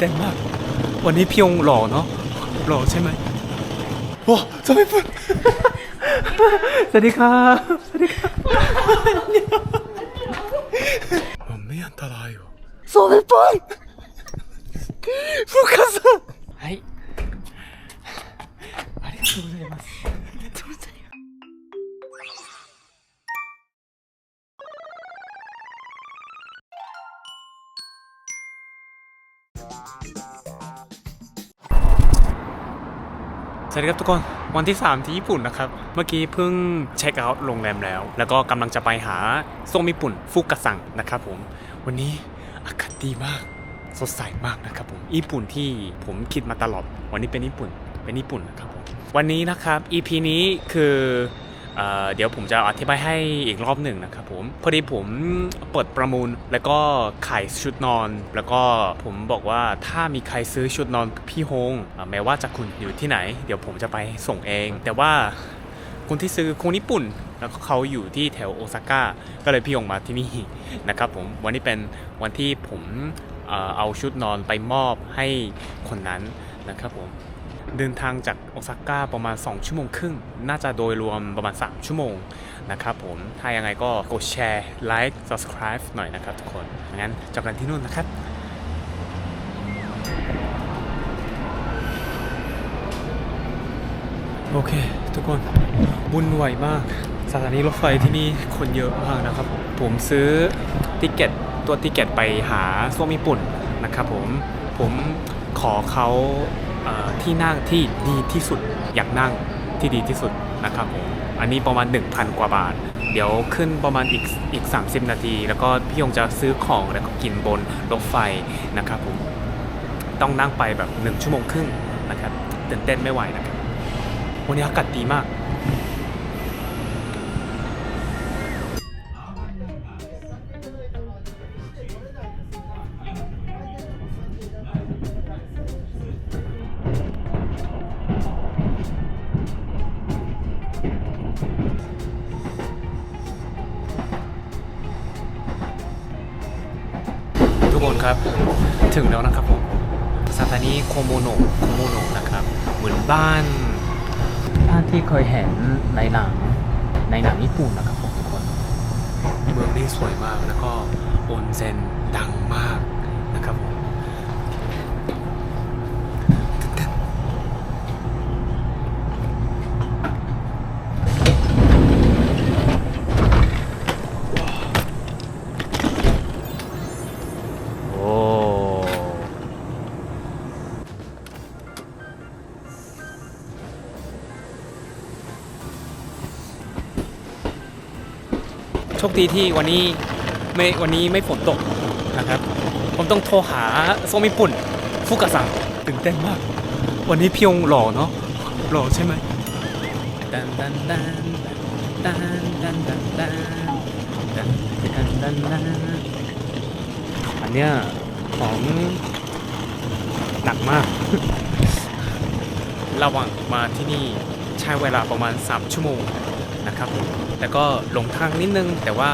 ต้นมาก วันนี้พี่ยงหล่อเนาะหล่อใช่ไหมโอ้จะไม่พูนสวัสดีครับสวัสดีครับมไม่อันตรายหรอโซเปปอนส川さんはいありがとうございます สวัสดีครับทุกคนวันที่ 3 ที่ญี่ปุ่นนะครับ เมื่อกี้เพิ่งเช็คเอาท์โรงแรมแล้ว แล้วก็กำลังจะไปหาโซมญี่ปุ่นฟุกะซังนะครับผมวันนี้อากาศดีมาก สดใสมากนะครับผมญี่ปุ่นที่ผมคิดมาตลอด วันนี้เป็นญี่ปุ่นเป็นญี่ปุ่นนะครับผมวันนี้นะครับ EP นี้คือ เเดี๋ยวผมจะอธิบายให้อีกรอบหนึ่งนะครับผม พอดีผมเปิดประมูลแล้วก็ขายชุดนอน แล้วก็ผมบอกว่าถ้ามีใครซื้อชุดนอนพี่ฮงแม้ว่าจะคุณอยู่ที่ไหน เดี๋ยวผมจะไปส่งเอง แต่ว่าคนที่ซื้อคนญี่ปุ่น แล้วก็เขาอยู่ที่แถวโอซาก้าก็เลยพี่ยงมาที่นี่นะครับผมวันนี้เป็นวันที่ผมเอาชุดนอนไปมอบให้คนนั้นนะครับผม เดินทางจากโอซาก้าประมาณ 2 ชั่วโมงครึ่ง น่าจะโดยรวมประมาณ 3 ชั่วโมงนะครับผม ถ้ายังไงก็กดแชร์ ไลค์ subscribe หน่อยนะครับทุกคน งั้นเจอกันที่นู่นนะครับโอเค ทุกคนวุ่นวายมาก สถานีรถไฟที่นี่คนเยอะมากนะครับ ผมซื้อติเกตตัวติเกตไปหาส้วมญี่ปุ่นนะครับผมผมขอเขา ที่นั่งที่ดีที่สุดอยากนั่งที่ดีที่สุดนะครับผมอันนี้ประมาณ 1,000 กว่าบาท เดี๋ยวขึ้นประมาณอีกอีก 30 นาที แล้วก็พี่ยงจะซื้อของแล้วก็กินบนรถไฟนะครับผมต้องนั่งไปแบบ 1 ชั่วโมงครึ่งนะครับตื่นเต้นไม่ไหวนะครับวันนี้อากาศดีมาก คนครับ ถึงแล้วนะครับผมสถานีโคโมโนะโคโมโนะนะครับ เหมือนบ้านบ้านที่เคยเห็นในหนังในหนังญี่ปุ่นนะครับผมทุกคน เมืองนี้สวยมากแล้วก็ออนเซ็นดังมาก โชคดีที่วันนี้ไม่วันนี้ไม่ฝนตกนะครับ ผมต้องโทรหาโซมิปุ่นฟุกะซังตื่นเต้นมาก วันนี้พี่ยงหล่อเนาะหล่อใช่ไหมดันดันดันดันดันดันดันดันดันดันดันอันเนี้ยของหนักมาก ระหว่างมาที่นี่ใช้เวลาประมาณ 3 ชั่วโมง นะครับผมแต่ก็หลงทางนิดนึง แต่ว่า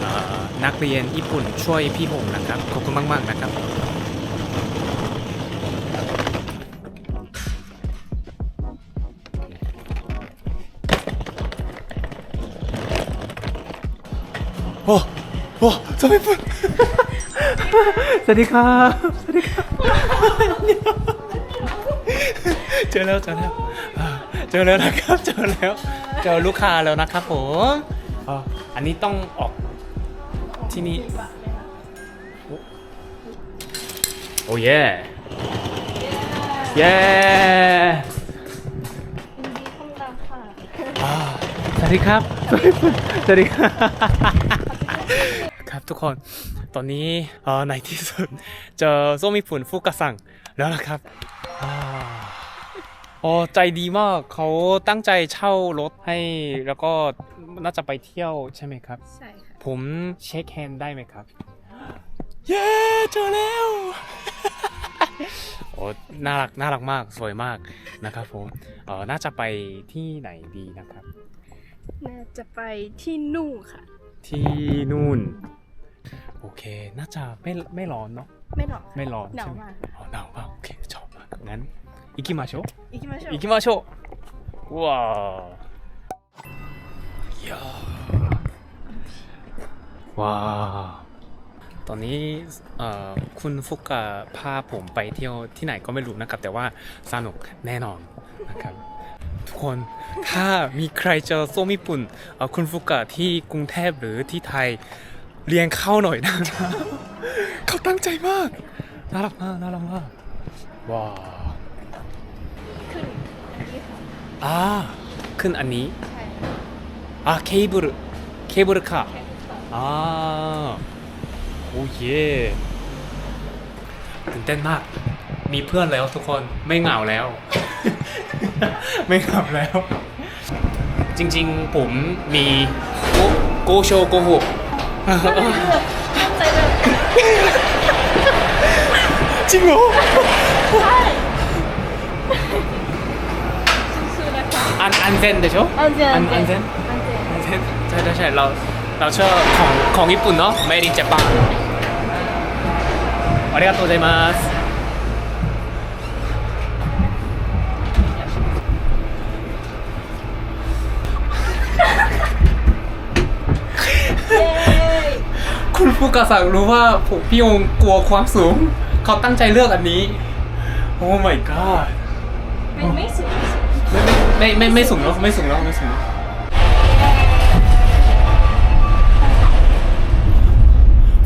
เอ่อนักเรียนญี่ปุ่นช่วยพี่หงนะครับ ขอบคุณมาก ๆ นะครับ โอ้โอ้จะไม่พูดสวัสดีครับ สวัสดีครับ เจอแล้วเจอแล้วอ่าเจอแล้วนะครับ เจอแล้ว เจอลูกค้าแล้วนะครับผมอ่าอันนี้ต้องออกที่นี่ โอ้โอ้เย่เย่ยินดีต้อนรับค่ะอ่าสวัสดีครับ สวัสดีครับ ครับทุกคน ตอนนี้เอ่อในที่สุด เจอส้มมีผุนฟุกะสั่งแล้วนะครับอ่า โอ้ใจดีมากเขาตั้งใจเช่ารถให้แล้วก็น่าจะไปเที่ยวใช่ไหมครับ ใช่ค่ะ ผมเช็คแฮนด์ได้ไหมครับ เย้เจอแล้ว โอ้น่ารักน่ารักมากสวยมากนะครับผมเออน่าจะไปที่ไหนดีนะครับ น่าจะไปที่นู่นค่ะ ที่นู่น โอเค น่าจะไม่ไม่ร้อนเนาะ ไม่หรอกไม่ร้อนหนาวใช่ไหมมาก อ๋อหนาวมากโอเคชอบมากงั้น 行きましょう อีกมาชょ行きましょううわーいやーว้าวตอนนี้เอ่อคุณฟุกกะพาผมไปเที่ยวที่ไหนก็ไม่รู้นะครับ แต่ว่าสนุกแน่นอนนะครับ ทุกคนถ้ามีใครเจอส้มญี่ปุ่นเอ่อคุณฟุกกะที่กรุงเทพหรือที่ไทยเรียงเข้าหน่อยนะ เขาตั้งใจมากน่ารักมากน่ารักมากว้าว ขึ้นอันนี้ค่ะ อ่าขึ้นอันนี้ใช่อ่าเคเบิลเคเบิลค่ะ แค่นี้ค่ะอ่าโอ้เย่ตื่นเต้นมาก มีเพื่อนแล้วทุกคนไม่เหงาแล้ว ไม่เหงาแล้ว จริงๆผมมีโกโกโชโกหกใจเลยจริงเหรอสู้ๆนะคะ อันอันเซนเดช อันเจน อันอันเซน อันเจน อันเซนใช่ใช่ใช่เราเราเชื่อของของญี่ปุ่นเนาะ made in Japan ありがとうございます。คุณฟูกาสังรู้ว่าผมพี่องค์กลัวความสูง เขาตั้งใจเลือกอันนี้ โอ้ my god ไม่ไม่สูงไม่สูง ไม่ไม่ไม่ไม่ไม่สูงเนาะไม่สูงเนาะไม่สูงเนาะ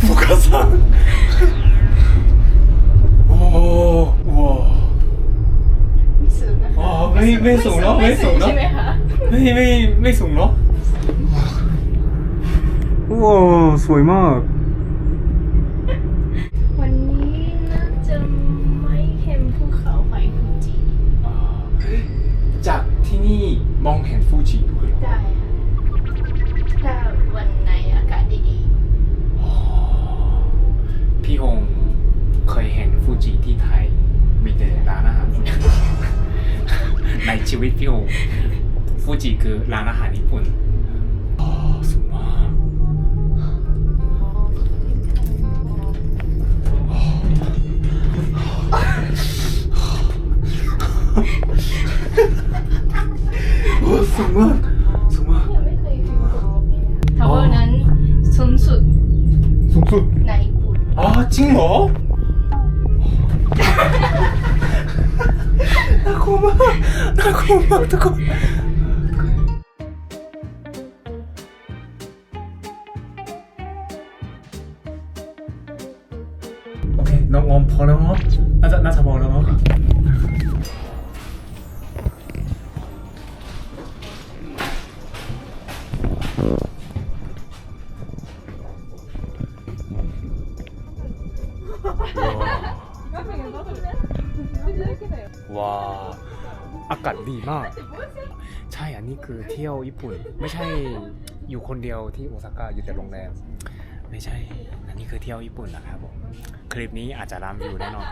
ฟูกาสังโอ้โหไม่สูงนะคะอ๋อไม่ไม่สูงเนอะไม่สูงเนอะใช่ไหมคะไม่ไม่ไม่สูงเนาะว้าวสวยมาก มองเห็นฟูจิด้วยเหรอได้ค่ะถ้าวันไหนอากาศดีพี่ฮงเคยเห็นฟูจิที่ไทย มีแต่ร้านอาหารในชีวิตพี่ฮงฟูจิคือร้านอาหารญี่ปุ่น สวยมากสวยมากๆยังไม่เคยเห็นภูเขาแบบนี้ทาวเวอร์นั้นสูงสุดสูงสุด ในญี่ปุ่น อ๋อจริงเหรอ น่ากลัวมากน่ากลัวมากทุกคนโอเคน้องออมพอแล้วเนาะน่าจะน่าจะพอแล้วเนาะ นนี้คือเที่ยวญี่ปุ่น ไม่ใช่อยู่คนเดียวที่โอซาก้าอยู่แต่โรงแรม ไม่ใช่ อันนี้คือเที่ยวญี่ปุ่นนะครับผม คลิปนี้อาจจะรำวิวแน่นอน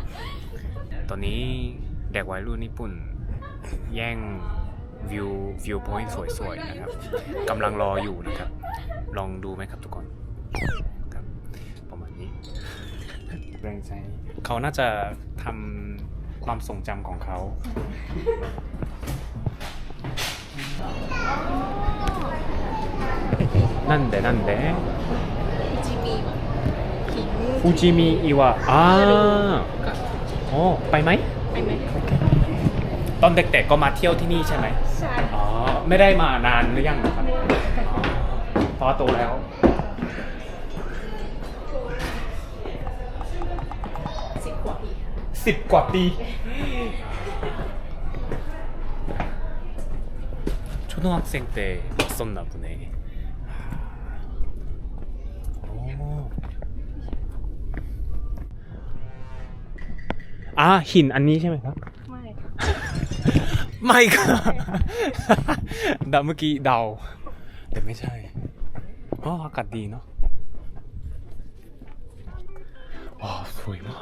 ตอนนี้เด็กวัยรุ่นญี่ปุ่น แย่งวิววิวพอยต์สวยๆนะครับกำลังรออยู่นะครับ ลองดูไหมครับทุกคนครับ ประมาณนี้แรงใจ เขาน่าจะทำความทรงจำของเขา なんでなんでฟูจิมิหิน ฟูจิมิอิวะอ่าอ๋อไปไหม ไปไหม ตอนเด็กๆก็มาเที่ยวที่นี่ใช่ไหม ใช่ อ๋อ ไม่ได้มานานหรือยังครับอ๋อเพราะว่าโตแล้ว สิบกว่าปีค่ะ สิบกว่าปี 초등학생 때 봤었나 보네. 오. 아, 흰อันนี้ใช่ไหมครับ ไม่ ไม่ค่ะ เดาเมื่อกี้เดา แต่ไม่ใช่อ๋ออากาศดีเนาะว้าวสวยมาก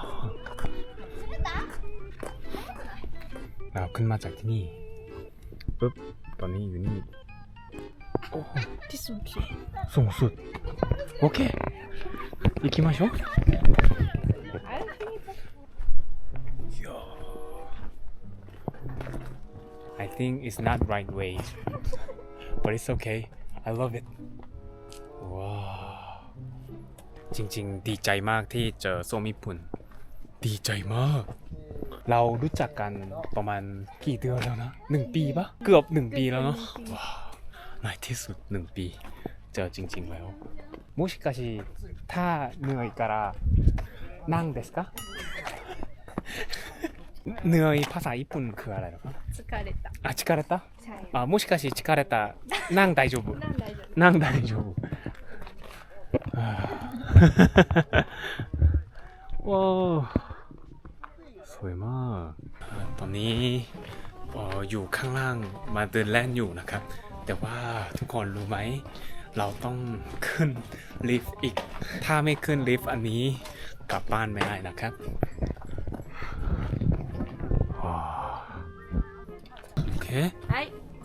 เราขึ้นมาจากที่นี่ปุ๊บ ตอนนี้อยู่นี่ โอ้ ที่สุด สูงสุด โอเค 行きましょう I think it's not right way but it's okay I love it ว้าวจริงๆ ดีใจมากที่เจอโซมญี่ปุ่น ดีใจมาก เรารู้จักกันประมาณกี่เดือนแล้วนะหนึ่งปีปะเกือบหนึ่งปีแล้วเนาะว้าวในที่สุดหนึ่งปี เจอจริง ๆ แล้วもしかしถ้าเหนื่อยからนั่งですかเหนื่อยภาษาญี่ปุ่นคืออะไรหรอครับ 疲れた อ่ะ疲れた ใช่ あもしかし疲れたนั่ง大丈夫 นั่งได้จ้ะ นั่ง大丈夫อ่า ว้าว สวยมากอ่าตอนนี้เอ่ออยู่ข้างล่างมาเดินเล่นอยู่นะครับ แต่ว่าทุกคนรู้ไหม เราต้องขึ้นลิฟต์อีก ถ้าไม่ขึ้นลิฟต์อันนี้กลับบ้านไม่ได้นะครับว้าวโอเค はい。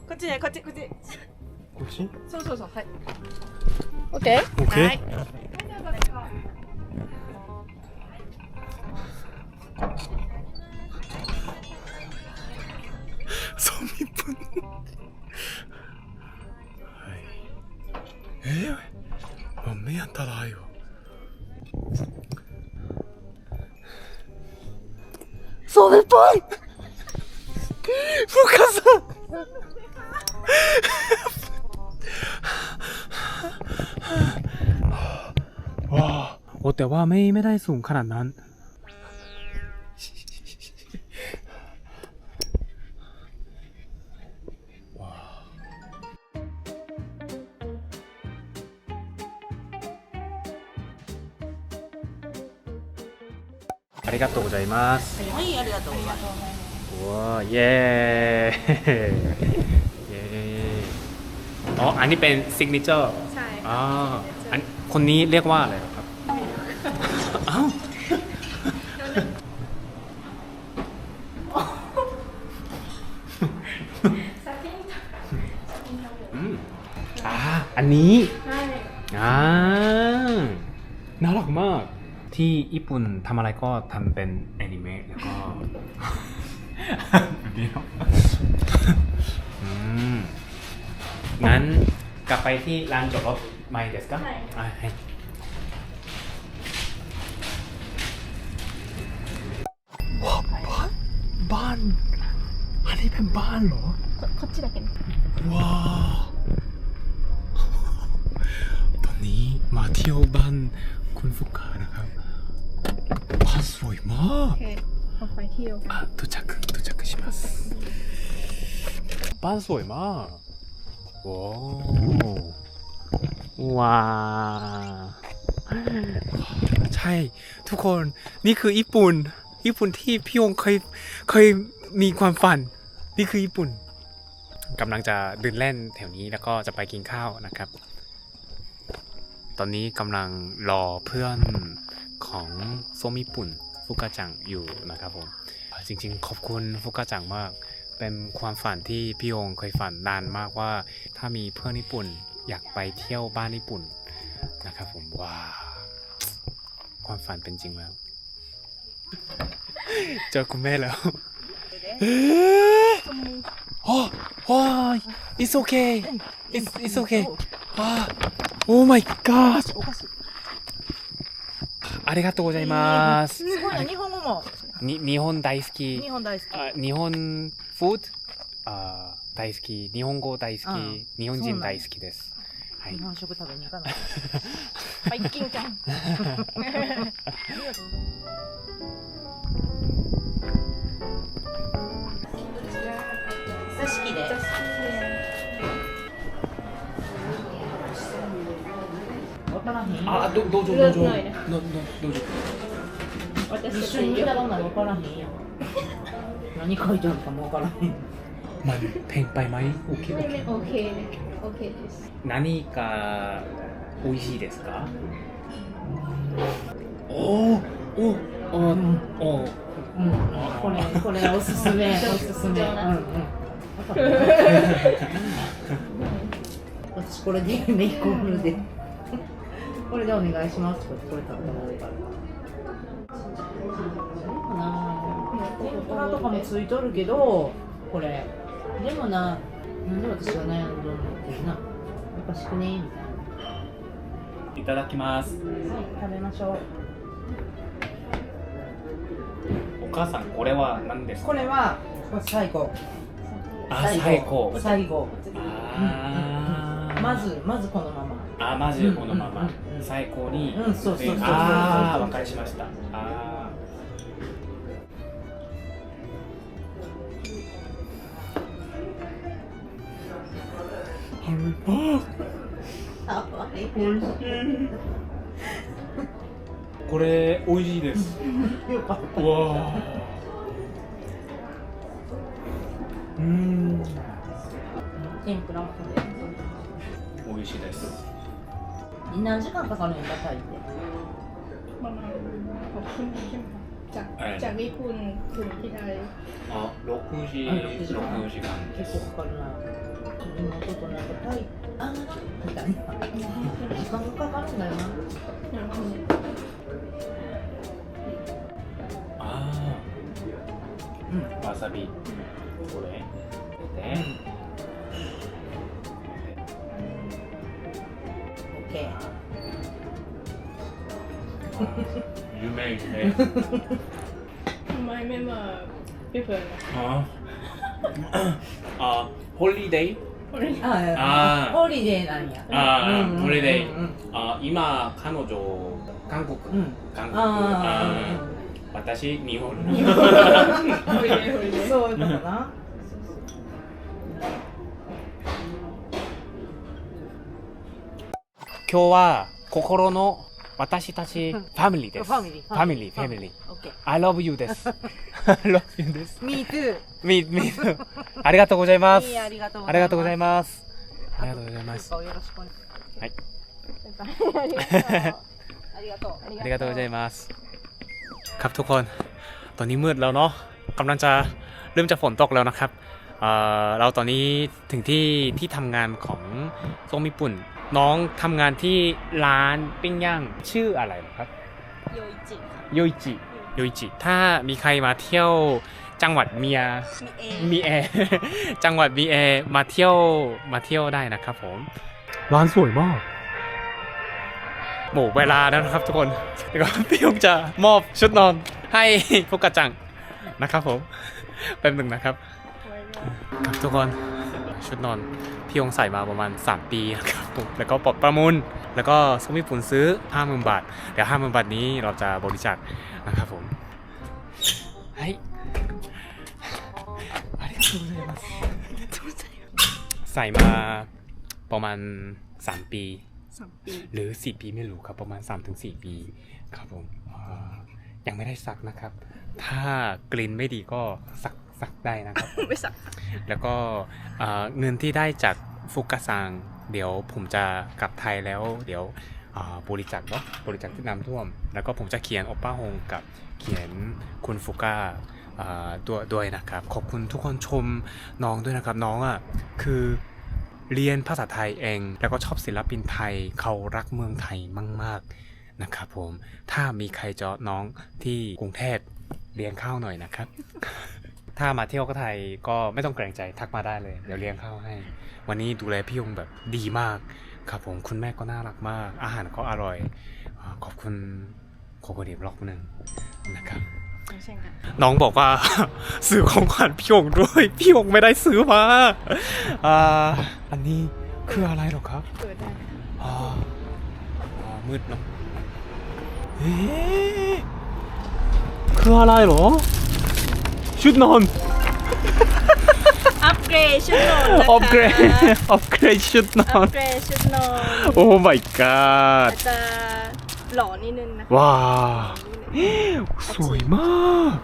こっちね、こっち、こっち。こっちそうそうそう、はい。オッ Sono poi Fukasa ว้าวโอ้แต่ว่าไม่ไม่ がとうございます。はい、ありがとうございます。ว้าวเย้เย้อ๋อ อันนี้เป็นซิกเนเจอร์ ใช่ อ๋ออันคนนี้เรียกว่าอะไรเหรอครับ อ้าวอืมอ่าอันนี้ ใช่ อ่าน่ารักมาก ที่ญี่ปุ่นทำอะไรก็ทำเป็นแอนิเมะแล้วก็ เดี๋ยวอืมงั้นกลับไปที่ร้านจอดรถไม่เですかอ่าให้ว้าวบ้านบ้าน อันนี้เป็นบ้านเหรอ ここっちだけね เคเราไปเที่ยวกัน อ่ะ到着到着しますบ้านสวยมากโอ้ว้าวใช่ ทุกคนนี่คือญี่ปุ่น ญี่ปุ่นที่พี่องเคยเคยมีความฝัน นี่คือญี่ปุ่นกำลังจะเดินเล่นแถวนี้แล้วก็จะไปกินข้าวนะครับ ตอนนี้กำลังรอเพื่อนของโซมญี่ปุ่น ฟุกะจังอยู่นะครับผมจริง ๆ ขอบคุณฟุกะจังมาก เป็นความฝันที่พี่องค์เคยฝันนานมากว่า ถ้ามีเพื่อนญี่ปุ่นอยากไปเที่ยวบ้านญี่ปุ่นนะครับผมว้าความฝันเป็นจริงแล้วเจอคุณแม่แล้วโอ้โห it's okay it's it's okay oh my god ありがとうございます。すごいな、日本語も。に日本大好き。日本大好き。あ日本フード？あ大好き。日本語大好き、うん日本人大好きです。はい。日本食食べに行かない。バイキンちゃん。座ならへん？あど道場道場道場私一緒にいたのな？ら分からへんや何書いてあるかも分からへん。まあ、ペンパイマイケーオッケーです。何か美味しいですか？おおおおお、うん、おうん、これこれおすすめ おすすめ。うんうん。私これでレイコールで。これでお願いします。これ食べた方がいいから。かな花とかもついとるけどこれでもななんで私が悩んどんのっていうなおかしくねみたいいただきます。なはい食べましょう。お母さんこれは何ですこれはこれ最後。あ最高最後。あー。まずまずこのままあまずこのまま。うんうんうん最高に。うんそうそうそうそう。ああわかりました。あかわいいー。これ美味しいですよかったうわー。うー。ん天ぷらも食べる美味しいです 何時間かかるんだ炊いて ประมาณหกชั่วโมงใช่ไหมคะจาก อะไรนะ จากญี่ปุ่นถึงที่ไทย あ6時あ6時6時間で結す構かかるな妹となんか炊いあみたいな時間がかかるんだよなあうんあわさびこ 有名ね。My member people. ああ、ホリデー。ああ、ホリデーなんや。ああ、ホリデー。あ、今彼女韓国。韓国。私日本。そうだな。今日は心の私たちファミリーですファミリーファミリーファミリーオッケー I love you です I love you です Me too みみありがとうございますいいありがとうありがとうございまますありがとうございますすよろしくお願いはいありがとうありがとうありがとうございますครับทุกคน ตอนนี้มืดแล้วเนาะกำลังจะเริ่มจะฝนตกแล้วนะครับเอ่อเราตอนนี้ถึงที่ที่ทำงานของทรงญี่ปุ่น น้องทำงานที่ร้านปิ้งย่างชื่ออะไรเหรอครับโยอิจิค่ะโยอิจิโยอิจิถ้ามีใครมาเที่ยวจังหวัดเมียมีเอมีแอร์ จังหวัดมีแอร์มาเที่ยวมาเที่ยวได้นะครับผม ร้านสวยมากหมู่เวลาแล้วนะครับทุกคนเดี๋ยวก็พี่ยงจะมอบชุดนอนให้พวกกระจังนะครับผมเป็นหนึ่งนะครับไว้ก่อนครับทุกคนชุดนอนพี่ยงใส่มาประมาณ 3 ปีนะครับ ผมแล้วก็ปลดประมูล แล้วก็สมิปุ่นซื้อ 50,000 บาท เดี๋ยว 50,000 บาทนี้เราจะบริจาคนะครับผมはいありがとうございますใส่มาประมาณ 3 ปี สามปี หรือ 4 ปีไม่รู้ครับประมาณ 3-4 ปีครับผมอ่ายังไม่ได้ซักนะครับ ถ้ากลิ่นไม่ดีก็ซักซักได้นะครับ ไม่สัก แล้วก็อ่าเงินที่ได้จากฟุกะซัง เดี๋ยวผมจะกลับไทยแล้ว เดี๋ยวบริจาคเนาะบริจาคที่น้ำท่วม แล้วก็ผมจะเขียนโอป้าฮงกับเขียนคุณฟุกะอ่าด้วด้วยนะครับ ขอบคุณทุกคนชมน้องด้วยนะครับ น้องอะคือเรียนภาษาไทยเอง แล้วก็ชอบศิลปินไทยเขารักเมืองไทยมาก ๆ นะครับผม ถ้ามีใครเจาะน้องที่กรุงเทพเลี้ยงข้าวหน่อยนะครับ ถ้ามาเที่ยวก็ไทยก็ไม่ต้องเกรงใจทักมาได้เลย เดี๋ยวเลี้ยงข้าวให้ วันนี้ดูแลพี่ยงแบบดีมาก ครับผมคุณแม่ก็น่ารักมาก อาหารก็อร่อยอาขอบคุณโคโคเดียบล็อกหนึ่งนะครับไม่ใช่ค่ะน้องบอกว่าซื้อของขวัญพี่ยงด้วย พี่ยงไม่ได้ซื้อมาอ่าอันนี้คืออะไรหรอครับเปิดได้อ่าอ่ามืดเนาะเอ๊ะคืออะไรเหรอ ชุดนอนอัปเกรดชุดนอนนะคะอัปเกรดอัปเกรดชุดนออัน ปเกรดชุดนอนโอ้ my god อาจจะหล่อนิดนึงนะคะว้าวสวยมาก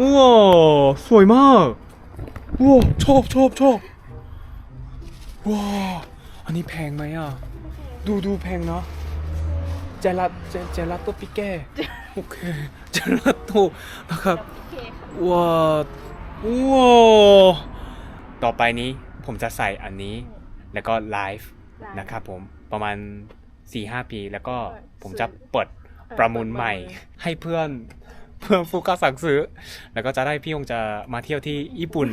ว้าวสวยมากว้าวชอบชอบชอบว้าวอันนี้แพงไหมอะ ดูดูแพงเนาะเจลาเจเจลาโตปิเก้โอเค เจลาโตนะครับโอเคค่ะว้าวว้าวต่อไปนี้ผมจะใส่อันนี้ แล้วก็ไลฟ์นะครับผมประมาณ 4-5 ปี แล้วก็ผมจะเปิดประมูลใหม่ ให้เพื่อนเพื่อฟูกาสั่งซื้อ แล้วก็จะได้พี่ยงจะมาเที่ยวที่ญี่ปุ่น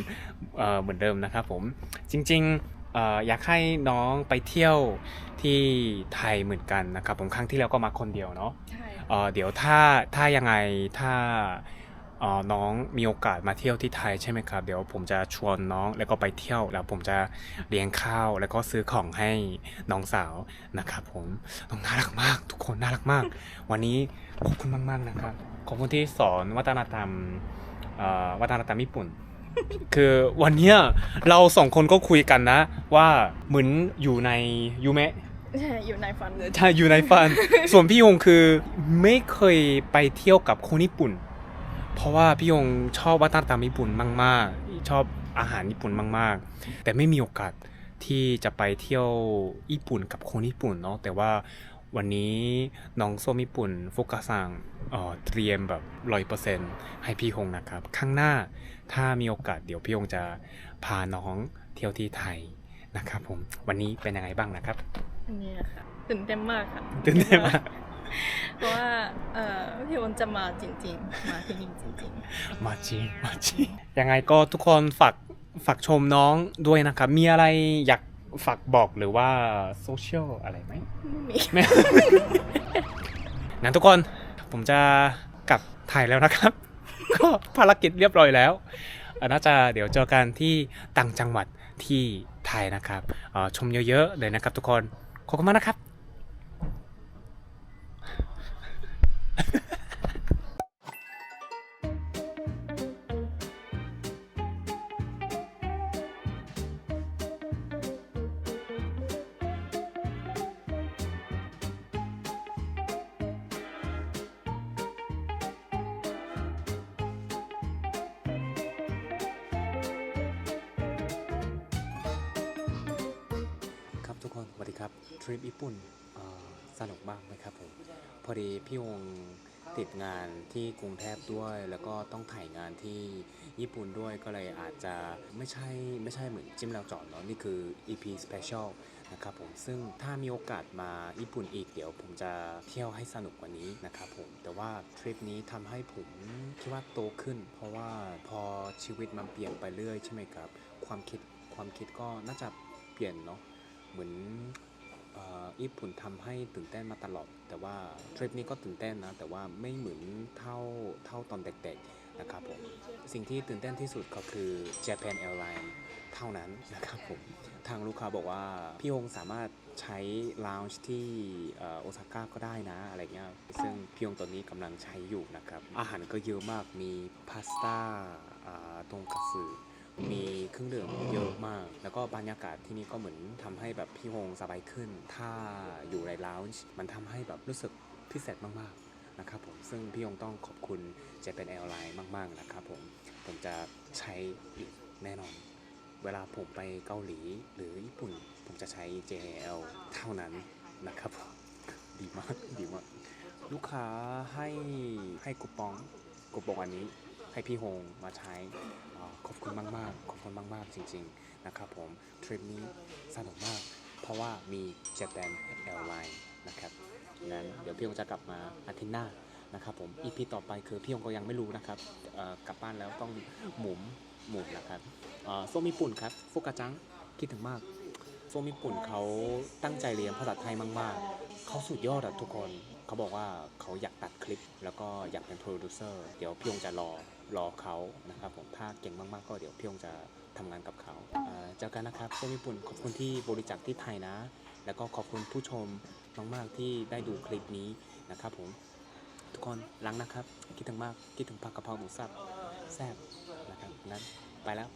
เอ่อเหมือนเดิมนะครับผม จริงๆเอ่ออยากให้น้องไปเที่ยวที่ไทยเหมือนกันนะครับผมครั้งที่แล้วก็มาคนเดียวเนาะ ใช่ เอ่อเดี๋ยวถ้าถ้ายังไงถ้าอ่อน้องมีโอกาสมาเที่ยวที่ไทยใช่ไหมครับ เดี๋ยวผมจะชวนน้องแล้วก็ไปเที่ยวแล้วผมจะเลี้ยงข้าวแล้วก็ซื้อของให้น้องสาวนะครับผมน้องน่ารักมาก ทุกคนน่ารักมาก วันนี้ขอบคุณมาก ๆ นะครับ ขอบคุณที่สอนวัฒนธรรมอ่อวัฒนธรรมญี่ปุ่น คือวันนี้เราสองคนก็คุยกันนะ ว่าเหมือนอยู่ในยูเมะ อยู่ในฝันใช่อยู่ในฝัน ส่วนพี่ยงคือไม่เคยไปเที่ยวกับคนญี่ปุ่น เพราะว่าพี่ยงชอบวัฒนธรรมญี่ปุ่นมาก ๆ ชอบอาหารญี่ปุ่นมาก ๆ แต่ไม่มีโอกาสที่จะไปเที่ยวญี่ปุ่นกับคนญี่ปุ่นเนาะแต่ว่าวันนี้น้องส้มญี่ปุ่นโฟกัสซังเอ่อเตรียมแบบร้อยเปอร์เซ็นต์ให้พี่ฮงนะครับ ข้างหน้าถ้ามีโอกาสเดี๋ยวพี่ฮงจะพาน้องเที่ยวที่ไทยนะครับผมวันนี้เป็นยังไงบ้างนะครับ อันนี้ค่ะตื่นเต้นมากค่ะตื่นเต้นมากเพราะว่าเอ่อพี่วันจะมาจริง ๆ มาที่นี่จริงมาจริงมาจริงยังไงก็ทุกคนฝากฝากชมน้องด้วยนะครับมีอะไรอยากฝากบอกหรือว่าโซเชียลอะไรไหมๆไม่มีไม่งั้นทุกคนผมจะกลับไทยแล้วนะครับ ก็ภารกิจเรียบร้อยแล้วเอ่อน่าจะเดี๋ยวเจอกันที่ต่างจังหวัดที่ไทยนะครับเอ่อชมเยอะๆเลยนะครับทุกคน ขอบคุณมากนะครับ ที่กรุงเทพด้วย แล้วก็ต้องถ่ายงานที่ญี่ปุ่นด้วยก็เลยอาจจะไม่ใช่ไม่ใช่เหมือนจิ้มแล้วจอดเนาะนี่คือ EP Special นะครับผมซึ่งถ้ามีโอกาสมาญี่ปุ่นอีกเดี๋ยวผมจะเที่ยวให้สนุกกว่านี้นะครับผมแต่ว่าทริปนี้ทำให้ผมคิดว่าโตขึ้น เพราะว่าพอชีวิตมันเปลี่ยนไปเรื่อยใช่ไหมครับ ความคิดความคิดก็น่าจะเปลี่ยนเนาะเหมือน ญี่ปุ่นทำให้ตื่นเต้นมาตลอด แต่ว่าทริปนี้ก็ตื่นเต้นนะ แต่ว่าไม่เหมือนเท่าเท่าตอนเด็กๆนะครับผม สิ่งที่ตื่นเต้นที่สุดก็คือ Japan Airlines เท่านั้นนะครับผม ทางลูกค้าบอกว่า พี่ฮงสามารถใช้ lounge ที่อโอซาก้าก็ได้นะ อะไรเงี้ย ซึ่งพี่ฮงตอนนี้กำลังใช้อยู่นะครับ อาหารก็เยอะมาก มีพาสต้าอ่าตงคัตสึมี เครื่องดื่มเยอะมาก แล้วก็บรรยากาศที่นี่ก็เหมือนทำให้แบบพี่ฮงสบายขึ้น ถ้าอยู่ในลาวน์มันทำให้แบบรู้สึกพิเศษมากๆนะครับผมซึ่งพี่ฮงต้องขอบคุณ Japan Airlines มากๆนะครับผมผมจะใช้อีกแน่นอน เวลาผมไปเกาหลีหรือญี่ปุ่น ผมจะใช้ JL เท่านั้นนะครับผมดีมากดีมากลูกค้าให้ให้คูปองคูปองอันนี้ให้พี่ฮงมาใช้ ขอบคุณมากๆ ขอบคุณมาก ๆ จริง ๆ นะครับผม ทริปนี้สนุกมาก เพราะว่ามี Japan Airlines นะครับงั้นเดี๋ยวพี่ฮงจะกลับมาอาทิตย์หน้านะครับผม EP ต่อไปคือพี่ฮงก็ยังไม่รู้นะครับกลับบ้านแล้วต้องหมุมหมุมนะครับเอ่อส้มญี่ปุ่นครับฟุกะจังคิดถึงมากส้มญี่ปุ่นเขาตั้งใจเรียนภาษาไทยมากๆเขาสุดยอดอะทุกคน เขาบอกว่าเขาอยากตัดคลิป แล้วก็อยากเป็นโปรดิวเซอร์ เดี๋ยวพี่ยงจะรอ รอเขานะครับผมถ้าเก่งมากๆก็เดี๋ยวพี่ยงจะทำงานกับเขาเจ้ากันนะครับเพื่อนญี่ปุ่นขอบคุณที่บริจาคที่ไทยนะ แล้วก็ขอบคุณผู้ชมมากๆที่ได้ดูคลิปนี้นะครับผมทุกคนรังนะครับ คิดถึงมากคิดถึงผักกะเพราหมูสับแซ่บนะครับนั้นไปแล้ว